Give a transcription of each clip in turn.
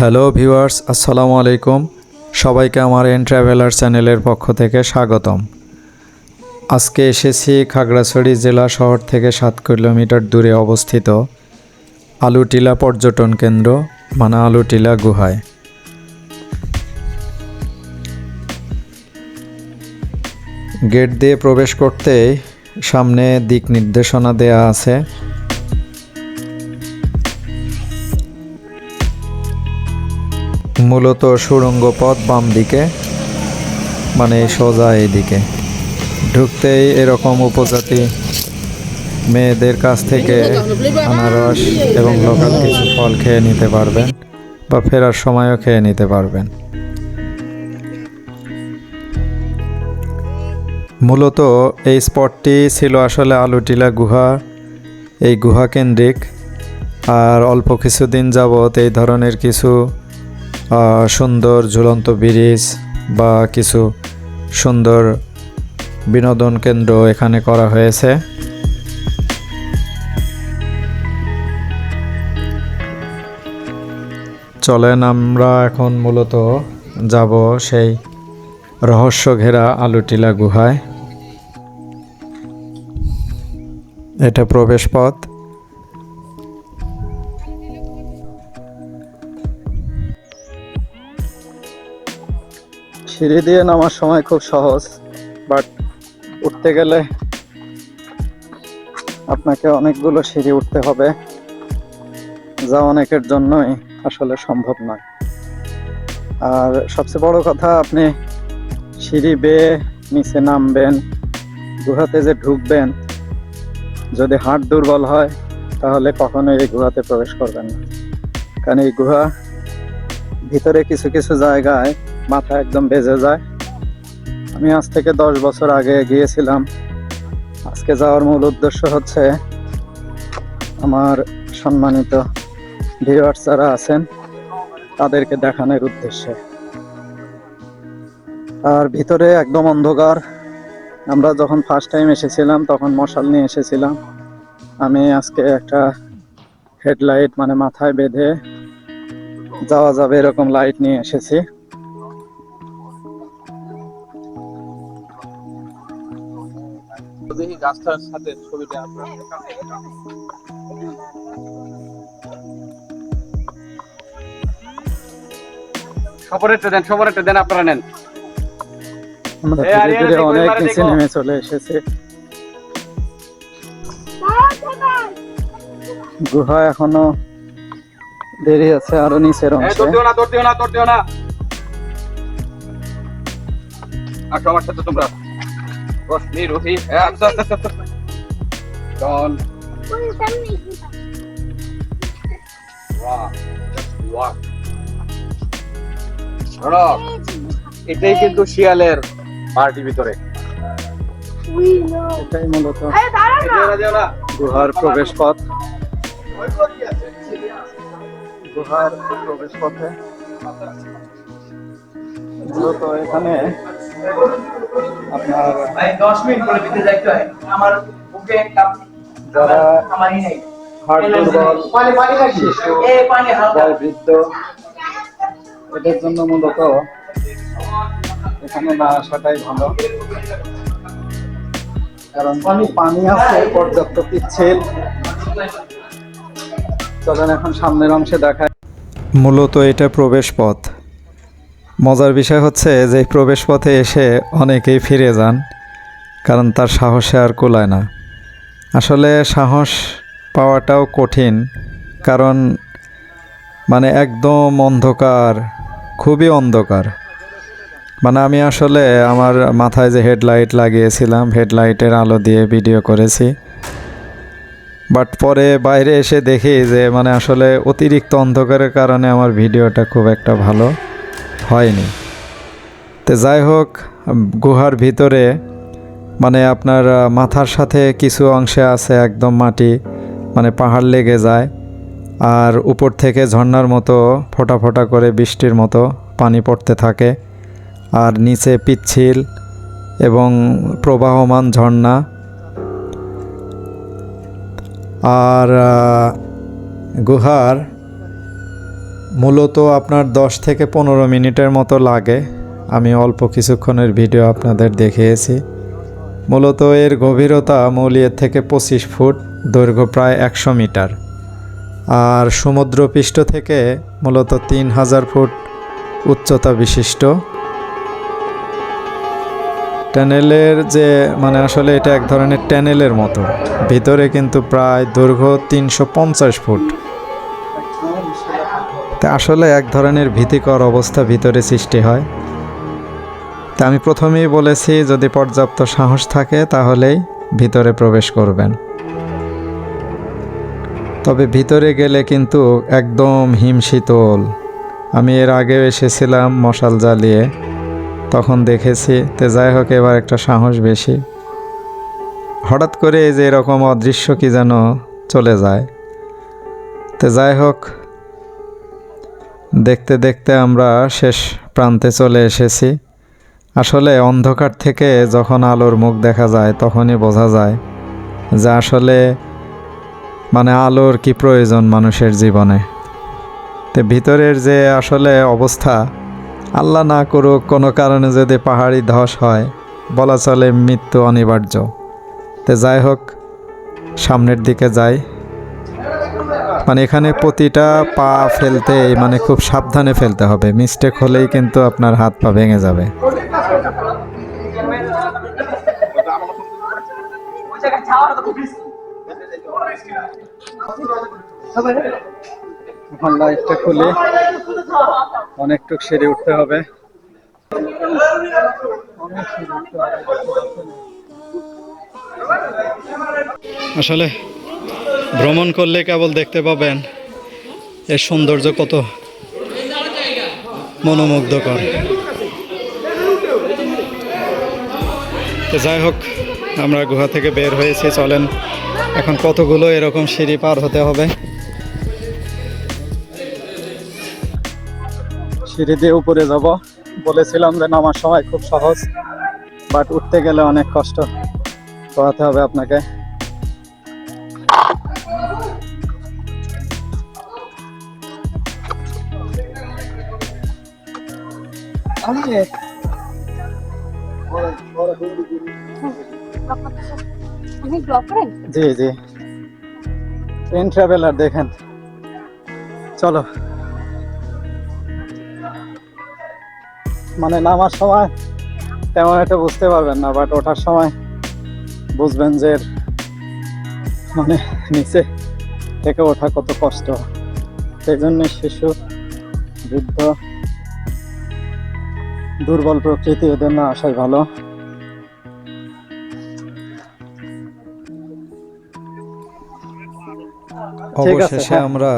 Hello viewers, আসসালামু আলাইকুম। সবাইকে আমার এন ট্রাভেলার চ্যানেলের পক্ষ থেকে স্বাগতম। আজকে এসেছি খাগড়াছড়ি জেলা শহর থেকে সাত কিলোমিটার দূরে অবস্থিত আলুটিলা পর্যটন কেন্দ্র মানে আলুটিলা গুহায়। গেট দিয়ে প্রবেশ করতেই সামনে দিক নির্দেশনা দেয়া আছে। মূলত সুড়ঙ্গ পথ বাম দিকে মানে সোজা এইদিকে। ঢুকতেই এরকম উপজাতি মেয়েদের কাছ থেকে আনারস এবং লোকাল কিছু ফল খেয়ে নিতে পারবেন বা ফেরার সময়ও খেয়ে নিতে পারবেন। মূলত এই স্পটটি ছিল আসলে আলুটিলা গুহা, এই গুহা কেন্দ্রিক। আর অল্প কিছুদিন যাবৎ এই ধরনের কিছু সুন্দর ঝুলন্ত ব্রিজ বা কিছু সুন্দর বিনোদন কেন্দ্র এখানে করা হয়েছে। চলেন আমরা এখন মূলত যাব সেই রহস্য ঘেরা আলুটিলা গুহায়। এটা প্রবেশ পথ। সিঁড়ি দিয়ে নামার সময় খুব সহজ বাট উঠতে গেলে আপনাকে অনেকগুলো সিঁড়ি উঠতে হবে, যা অনেকের জন্যই আসলে সম্ভব নয়। আর সবচেয়ে বড় কথা, আপনি সিঁড়ি বেয়ে নিচে নামবেন, গুহাতে যে ঢুকবেন, যদি হাট দুর্বল হয়, তাহলে কখনোই এই গুহাতে প্রবেশ করবেন না। কারণ এই গুহা ভিতরে কিছু কিছু জায়গায় মাথা একদম বেজে যায়। আমি আজ থেকে দশ বছর আগে গিয়েছিলাম। আজকে যাওয়ার মূল উদ্দেশ্য হচ্ছে আমার সম্মানিত ভিউয়ার্স যারা আছেন, তাদেরকে দেখানোর উদ্দেশ্যে। আর ভিতরে একদম অন্ধকার। আমরা যখন ফার্স্ট টাইম এসেছিলাম, তখন মশাল নিয়ে এসেছিলাম। আমি আজকে একটা হেডলাইট মানে মাথায় বেঁধে যাওয়া যাবে এরকম লাইট নিয়ে এসেছি। দেখি গাছটার সাথে ছবিটা আপনার সপরেটটা দেন সপরেটটা দেন আপনারা নেন। আমরা ধীরে ধীরে অনেক নিচে নেমে চলে এসেছে। গুহা এখনও দেরি আছে আরও নিচের অংশে। দৌড় দিও না দৌড় দিও না দৌড় দিও না। সাথে তোমরা রশ্মি রুহি হ্যাঁ ডন এটাই কিন্তু শিয়ালের পার্টি ভিতরে। এটাই মূলত গুহার প্রবেশ পথ গুহার প্রবেশ পথে মূলত এখানে আপনার দশ মিনিট করে যাইতে হয় আমার বুকে যারা আমারই নেই। দুর্বল শিশু, বৃদ্ধ এদের জন্য মূলত এখানে না আসাটাই ভালো। কারণ পানি। আছে পর্যাপ্ত পিচ্ছিল। চলেন এখন সামনের অংশে দেখায় মূলত এটা প্রবেশ পথ মজার বিষয় হচ্ছে যে প্রবেশ পথে এসে অনেকেই ফিরে যান, কারণ তার সাহসে আর কোলায় না। আসলে সাহস পাওয়াটাও কঠিন, কারণ মানে একদম অন্ধকার, খুবই অন্ধকার। মানে আমি আসলে আমার মাথায় যে হেডলাইট লাগিয়েছিলাম, হেডলাইটের আলো দিয়ে ভিডিও করেছি বাট পরে বাইরে এসে দেখি যে মানে আসলে অতিরিক্ত অন্ধকারের কারণে আমার ভিডিওটা খুব একটা ভালো হয়নি। তো যাই হোক, গুহার ভিতরে মানে আপনার মাথার সাথে কিছু অংশে আছে একদম মাটি মানে পাহাড় লেগে যায়। আর উপর থেকে ঝর্ণার মতো ফোটা ফোটা করে বৃষ্টির মতো পানি পড়তে থাকে। আর নিচে পিচ্ছিল এবং প্রবাহমান ঝর্ণা। আর গুহার মূলত আপনার দশ থেকে পনেরো মিনিটের মতো লাগে। আমি অল্প কিছুক্ষণের ভিডিও আপনাদের দেখিয়েছি। মূলত এর গভীরতা মৌলিয়ের থেকে পঁচিশ ফুট, দৈর্ঘ্য প্রায় একশো মিটার। আর সমুদ্রপৃষ্ঠ থেকে মূলত তিন হাজার ফুট উচ্চতা বিশিষ্ট। ট্যানেলের যে মানে আসলে এটা এক ধরনের ট্যানেলের মতো। ভিতরে কিন্তু প্রায় দৈর্ঘ্য তিনশো পঞ্চাশ ফুট। তা আসলে এক ধরনের ভীতিকর অবস্থা ভিতরে সৃষ্টি হয়। তা আমি প্রথমেই বলেছি, যদি পর্যাপ্ত সাহস থাকে, তাহলেই ভিতরে প্রবেশ করবেন। তবে ভিতরে গেলে কিন্তু একদম হিমশীতল। আমি এর আগেও এসেছিলাম মশাল জ্বালিয়ে। তখন দেখেছি তে যাই হোক এবার একটা সাহস বেশি। হঠাৎ করে এই যে এরকম অদৃশ্য কি যেন চলে যায়। তে যাই হোক, দেখতে দেখতে আমরা শেষ প্রান্তে চলে এসেছি। আসলে অন্ধকার থেকে যখন আলোর মুখ দেখা যায় তখনই বোঝা যায় যে আসলে মানে আলোর কি প্রয়োজন মানুষের জীবনে। তো ভিতরের যে আসলে অবস্থা আল্লাহ না করুক, কোনো কারণে যদি পাহাড়ি ধস হয়, বলা চলে মৃত্যু অনিবার্য। তো যাই হোক, সামনের দিকে যাই। মানে এখানে প্রতিটা পা ফেলতে মানে খুব সাবধানে ফেলতে হবে। মিস্টেক হলেই কিন্তু আপনার হাত পা ভেঙে যাবে। এখন লাইটটা খুলে অনেকটুক সিঁড়ি উঠতে হবে। আসলে ভ্রমণ করলে কেবল দেখতে পাবেন এর সৌন্দর্য কত মনোমুগ্ধকর। যাই হোক, আমরা গুহা থেকে বের হয়েছি, চলেন। এখন কতগুলো এরকম সিঁড়ি পার হতে হবে? সিঁড়ি দিয়ে উপরে যাব। বলেছিলাম যে নামার সময় খুব সহজ বাট উঠতে গেলে অনেক কষ্ট। করাতে হবে আপনাকে। জি জি। ট্রেন ট্রাভেলার দেখেন। চলো। মানে নামার সময় তেমন একটা বুঝতে পারবেন না বাট ওঠার সময় বুঝবেন যে মানে নিচে থেকে ওঠা কত কষ্ট। সেই জন্য শিশু বৃদ্ধ দুর্বল প্রকৃতি এদের না আসাই ভালো। অবশেষে হ্যাঁ। আমরা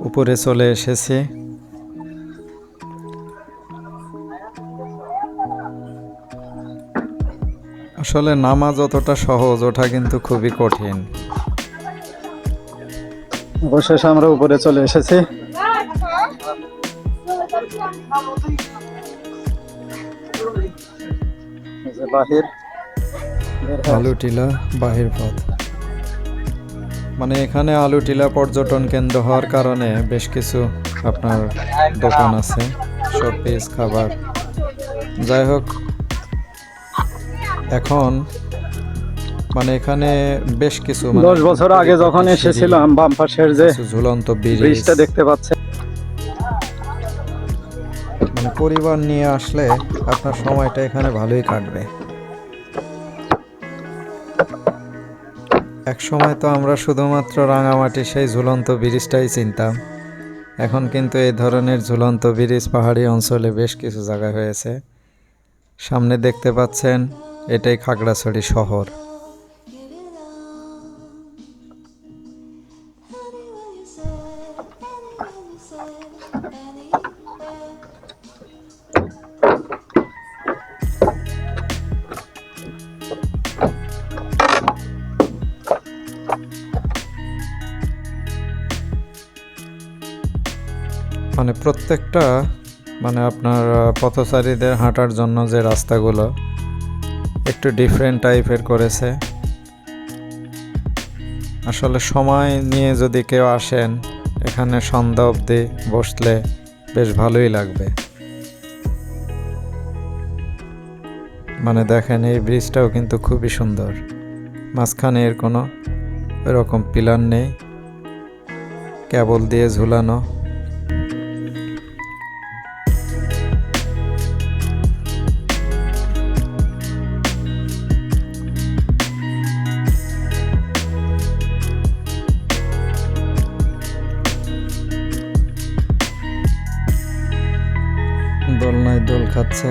উপরে চলে এসেছি। আসলে নামাজ অতটা সহজ ওঠা কিন্তু খুবই কঠিন। অবশেষে আমরা উপরে চলে এসেছি। বাহির। বের হয়ে। আলুটিলা বাহির পথ। মানে এখানে আলুটিলা পর্যটন কেন্দ্র হওয়ার কারণে বেশ কিছু আপনার দোকান আছে শোপিস খাবার। যাই হোক এখন মানে এখানে বেশ কিছু মানে দশ বছর আগে যখন এসেছিলাম বাম পাশের যে ঝুলন্ত ব্রিজটা দেখতে পাচ্ছেন। মানে পরিবার নিয়ে আসলে আপনার সময়টা এখানে ভালোই কাটবে। এক সময় তো আমরা শুধুমাত্র রাঙামাটি সেই ঝুলন্ত ব্রিজটাই চিনতাম। এখন কিন্তু এই ধরনের ঝুলন্ত ব্রিজ পাহাড়ি অঞ্চলে বেশ কিছু জায়গায় হয়েছে। সামনে দেখতে পাচ্ছেন এটাই খাগড়াছড়ি শহর। মানে প্রত্যেকটা মানে আপনার পথচারীদের হাঁটার জন্য যে রাস্তাগুলো একটু ডিফারেন্ট টাইপের করেছে। আসলে সময় নিয়ে যদি কেউ আসেন, এখানে সন্ধ্যা অবধি বসলে বেশ ভালোই লাগবে। মানে দেখেন, এই ব্রিজটাও কিন্তু খুবই সুন্দর। মাঝখানে এর কোনো এরকম পিলার নেই। কেবল দিয়ে ঝুলানো। খাচ্ছে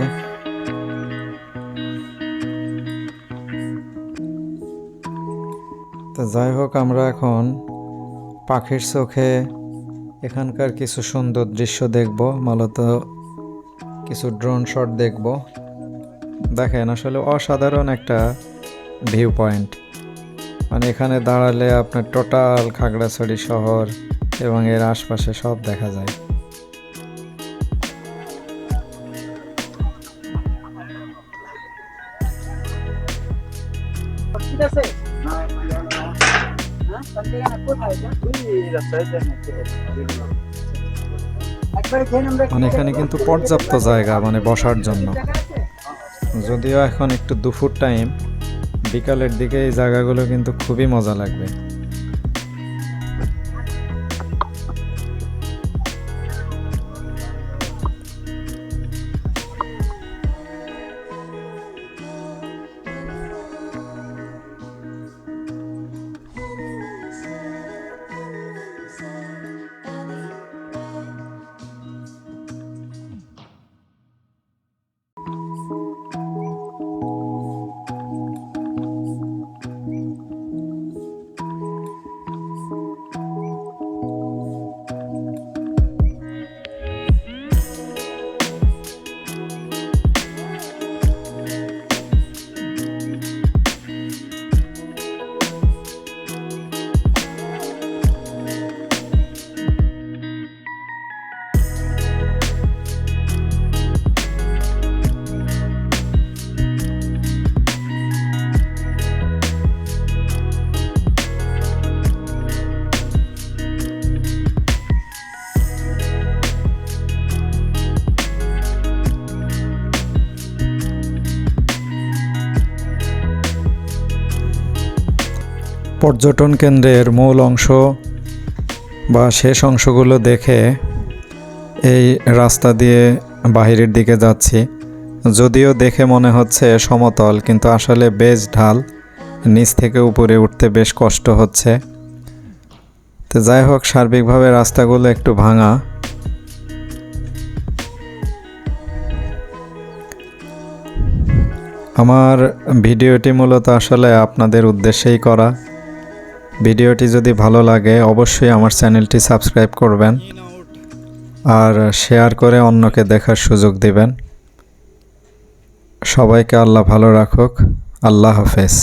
তো যাই হোক, আমরা এখন পাখির চোখে এখানকার কিছু সুন্দর দৃশ্য দেখব, মূলত কিছু ড্রোন শট দেখব। দেখেন, আসলে অসাধারণ একটা ভিউ পয়েন্ট মানে এখানে দাঁড়ালে আপনার টোটাল খাগড়াছড়ি শহর এবং এর আশপাশে সব দেখা যায়। মানে এখানে কিন্তু পর্যাপ্ত জায়গা মানে বসার জন্য। যদিও এখন একটু দুপুর টাইম বিকালের দিকে এই জায়গাগুলো কিন্তু খুবই মজা লাগবে। পর্যটন কেন্দ্রের মূল অংশ বা শেষ অংশগুলো দেখে এই রাস্তা দিয়ে বাহিরের দিকে যাচ্ছি। যদিও দেখে মনে হচ্ছে সমতল, কিন্তু আসলে বেশ ঢাল। নিচ থেকে উপরে উঠতে বেশ কষ্ট হচ্ছে। তো যাই হোক, সার্বিকভাবে রাস্তাগুলো একটু ভাঙা। আমার ভিডিওটি মূলত আসলে আপনাদের উদ্দেশ্যেই করা। ভিডিওটি যদি ভালো লাগে, অবশ্যই আমার চ্যানেলটি সাবস্ক্রাইব করবেন আর শেয়ার করে অন্যকে দেখার সুযোগ দিবেন। সবাইকে আল্লাহ ভালো রাখুক। আল্লাহ হাফেজ।